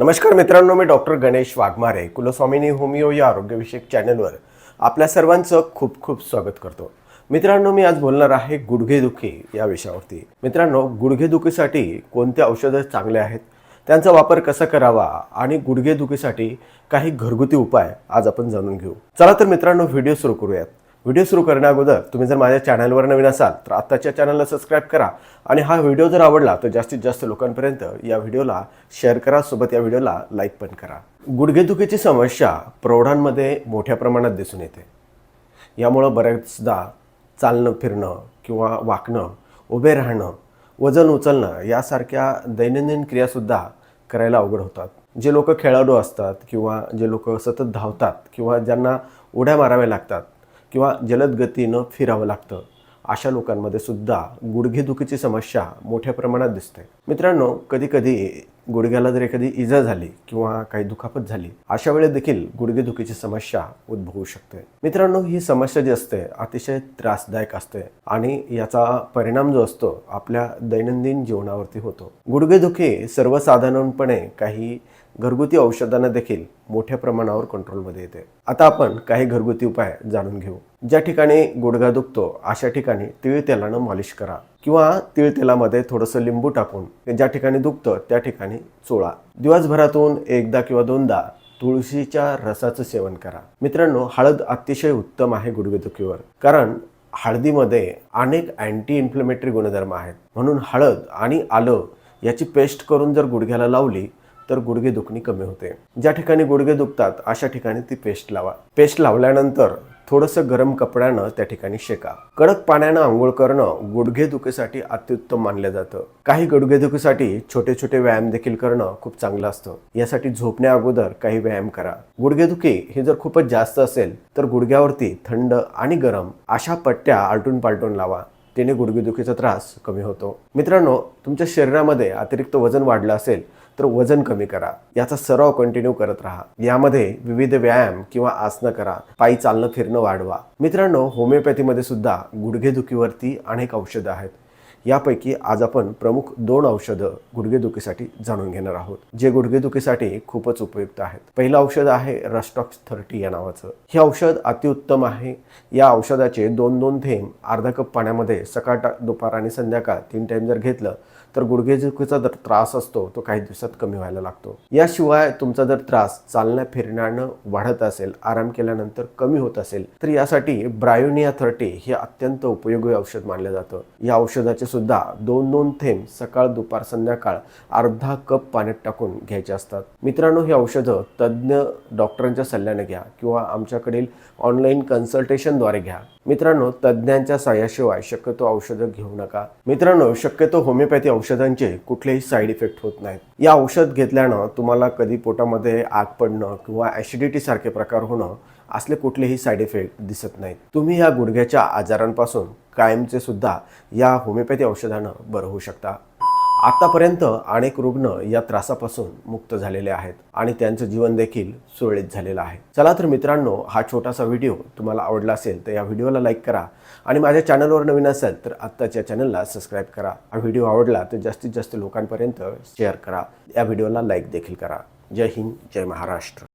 नमस्कार मित्रांनो मी डॉक्टर गणेश वाघमारे. कुलस्वामिनी होमिओ या आरोग्यविषयक चॅनलवर आपल्या सर्वांचं खूप खूप स्वागत करतो. मित्रांनो मी आज बोलणार आहे गुडघेदुखी या विषयावरती. मित्रांनो गुडघेदुखीसाठी कोणते औषधं चांगले आहेत? त्यांचा वापर कसा करावा? आणि गुडघेदुखीसाठी काही घरगुती उपाय आज आपण जाणून घेऊ. चला तर मित्रांनो व्हिडिओ सुरू करूयात. व्हिडिओ सुरू करण्याअगोदर तुम्ही जर माझ्या चॅनलवर नवीन असाल तर आत्ताच्या चॅनलला सबस्क्राईब करा. आणि हा व्हिडिओ जर आवडला तर जास्तीत जास्त लोकांपर्यंत या व्हिडिओला शेअर करा सोबत या व्हिडिओला लाईक पण करा. गुडघेदुखीची समस्या प्रौढांमध्ये मोठ्या प्रमाणात दिसून येते. यामुळं बऱ्याचदा चालणं फिरणं किंवा वाकणं उभे राहणं वजन उचलणं यासारख्या दैनंदिन क्रियासुद्धा करायला अवघड होतात. जे लोक खेळाडू असतात किंवा जे लोक सतत धावतात किंवा ज्यांना उड्या माराव्या लागतात किंवा जलद गतीनं फिरावं लागतं. अशा लोकांमध्ये सुद्धा गुडघेदुखीची समस्या मोठ्या प्रमाणात दिसते. मित्रांनो कधीकधी गुडघ्याला जर एखादी इजा झाली किंवा काही दुखापत झाली अशा वेळेस देखील गुडघेदुखीची समस्या उद्भवू शकते. मित्रांनो ही समस्या जी असते अतिशय त्रासदायक असते आणि याचा परिणाम जो असतो आपल्या दैनंदिन जीवनावरती होतो. गुडघेदुखी सर्वसाधारणपणे काही घरगुती औषधांना देखील मोठ्या प्रमाणावर कंट्रोलमध्ये येते. आता आपण काही घरगुती उपाय जाणून घेऊ. ज्या ठिकाणी गुडघा दुखतो अशा ठिकाणी तिळ तेलानं मालिश करा. किंवा तिळ तेलामध्ये थोडंसं लिंबू टाकून ज्या ठिकाणी दुखतं त्या ठिकाणी चोळा. दिवसभरातून एकदा किंवा दोनदा तुळशीच्या रसाचं सेवन करा. मित्रांनो हळद अतिशय उत्तम आहे गुडघेदुखीवर. कारण हळदीमध्ये अनेक अँटी इन्फ्लेमेटरी गुणधर्म आहेत. म्हणून हळद आणि आलं याची पेस्ट करून जर गुडघ्याला लावली तर गुडघे दुखणी कमी होते. ज्या ठिकाणी गुडघे दुखतात अशा ठिकाणी ती पेस्ट लावा. पेस्ट लावल्यानंतर थोडंसं गरम कपड्यानं त्या ठिकाणी शेका. कडक पाण्यानं आंघोळ करणं गुडघे दुखीसाठी अत्युत्तम मानलं जातं. काही गुडघे दुखीसाठी छोटे छोटे व्यायाम देखील करणं खूप चांगलं असतं. यासाठी झोपण्या अगोदर काही व्यायाम करा. गुडघेदुखी हे जर खूपच जास्त असेल तर गुडघ्यावरती थंड आणि गरम अशा पट्ट्या आलटून पालटून लावा. त्याने गुडघेदुखीचा त्रास कमी होतो. मित्रांनो तुमच्या शरीरामध्ये अतिरिक्त वजन वाढलं असेल तर वजन कमी करा. याचा सराव कंटिन्यू करत राहा. यामध्ये विविध व्यायाम किंवा आसनं करा. पायी चालणं फिरणं वाढवा. मित्रांनो होमिओपॅथीमध्ये सुद्धा गुडघेदुखीवरती अनेक औषधं आहेत. यापैकी आज आपण प्रमुख दोन औषधं गुडघेदुखीसाठी जाणून घेणार आहोत जे गुडघेदुखीसाठी खूपच उपयुक्त आहेत. पहिलं औषध आहे रस्टॉक्स थर्टी या नावाचं. हे औषध अतिउत्तम आहे. या औषधाचे दोन दोन थेंब अर्धा कप पाण्यामध्ये सकाळ दुपार आणि संध्याकाळ तीन टाईम जर घेतलं तर गुडघेदुखीचा जर त्रास असतो तो काही दिवसात कमी व्हायला लागतो. याशिवाय तुमचा जर त्रास चालण्या फिरण्यानं वाढत असेल आराम केल्यानंतर कमी होत असेल तर यासाठी ब्रायोनिया थर्टी हे अत्यंत उपयोगी औषध मानलं जातं. या औषधाचे सुद्धा दोन दोन थेंब सकाळ दुपार संध्याकाळ अर्धा कप पाण्यात टाकून घ्यायचे असतात. मित्रांनो ही औषधं तज्ज्ञ डॉक्टरांच्या सल्ल्याने घ्या किंवा आमच्याकडील ऑनलाईन कन्सल्टेशनद्वारे घ्या. मित्रांनो तज्ज्ञांच्या साह्याशिवाय शक्यतो औषधं घेऊ नका. मित्रांनो शक्यतो होमिओपॅथी औषधांचे कुठलेही साईड इफेक्ट होत नाहीत. या औषध घेतल्यानं तुम्हाला कधी पोटामध्ये आग पडणं किंवा ॲसिडिटी सारखे प्रकार होणं असले कुठलेही साईड इफेक्ट दिसत नाहीत. तुम्ही या गुडघ्याच्या आजारांपासून कायमचे सुद्धा या होमिओपॅथी औषधानं बरं होऊ शकता. आतापर्यंत अनेक रुग्ण या त्रासापासून मुक्त झालेले आहेत आणि त्यांचं जीवन देखील सुरळीत झालेलं आहे. चला तर मित्रांनो हा छोटासा व्हिडिओ तुम्हाला आवडला असेल तर या व्हिडिओला लाईक करा आणि माझ्या चॅनलवर नवीन असेल तर आत्ताच्या चॅनलला सबस्क्राईब करा. हा व्हिडिओ आवडला तर जास्तीत जास्त लोकांपर्यंत शेअर करा. या व्हिडिओला लाईक देखील करा. जय हिंद जय महाराष्ट्र.